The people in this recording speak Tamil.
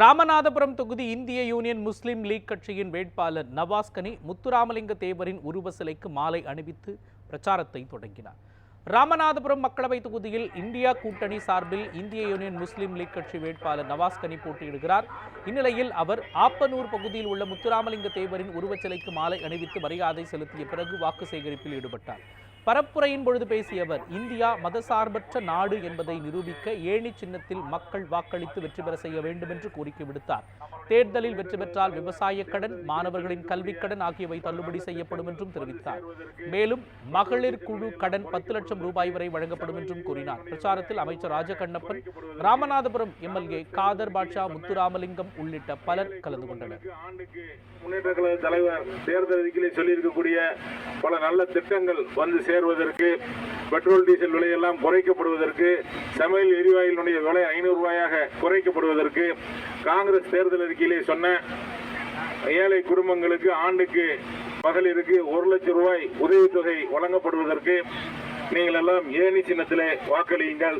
ராமநாதபுரம் தொகுதி இந்திய யூனியன் முஸ்லீம் லீக் கட்சியின் வேட்பாளர் நவாஸ்கனி முத்துராமலிங்க தேவரின் உருவ சிலைக்கு மாலை அணிவித்து பிரச்சாரத்தை தொடங்கினார். ராமநாதபுரம் மக்களவை தொகுதியில் இந்தியா கூட்டணி சார்பில் இந்திய யூனியன் முஸ்லிம் லீக் கட்சி வேட்பாளர் நவாஸ்கனி போட்டியிடுகிறார். இந்நிலையில் அவர் ஆப்பனூர் பகுதியில் உள்ள முத்துராமலிங்க தேவரின் உருவச்சிலைக்கு மாலை அணிவித்து மரியாதை செலுத்திய பிறகு வாக்கு சேகரிப்பில் ஈடுபட்டார். பரப்புரையின் பொழுது பேசியவர் இந்தியா மதசார்பற்ற நாடு என்பதை நிரூபிக்க ஏணி சின்னத்தில் மக்கள் வாக்களித்து வெற்றி பெற செய்ய வேண்டும் என்று கோரிக்கை விடுத்தார். தேர்தலில் வெற்றி பெற்றால் விவசாய கடன் மாணவர்களின் கல்விக் கடன் ஆகியவை தள்ளுபடி செய்யப்படும் என்றும் தெரிவித்தார். மேலும் மகளிர் குழு கடன் பத்து லட்சம் ரூபாய் வரை வழங்கப்படும் என்றும் கூறினார். பிரச்சாரத்தில் அமைச்சர் ராஜகண்ணப்பன் ராமநாதபுரம் எம்எல்ஏ காதர் பாட்ஷா முத்துராமலிங்கம் உள்ளிட்ட பலர் கலந்து கொண்டனர். முன்னேற்ற தலைவர் தேர்தல் சொல்லியிருக்கக்கூடிய பல நல்ல திட்டங்கள் வந்து சேர்வதற்கு பெட்ரோல் டீசல் விலையெல்லாம் குறைக்கப்படுவதற்கு சமையல் எரிவாயுனுடைய விலை ஐநூறு ரூபாயாக குறைக்கப்படுவதற்கு காங்கிரஸ் தேர்தல் அறிக்கையிலே சொன்ன ஏழை குடும்பங்களுக்கு ஆண்டுக்கு மகளிருக்கு ஒரு லட்சம் ரூபாய் உதவித்தொகை வழங்கப்படுவதற்கு நீங்கள் எல்லாம் ஏணி சின்னத்திலே வாக்களியுங்கள்.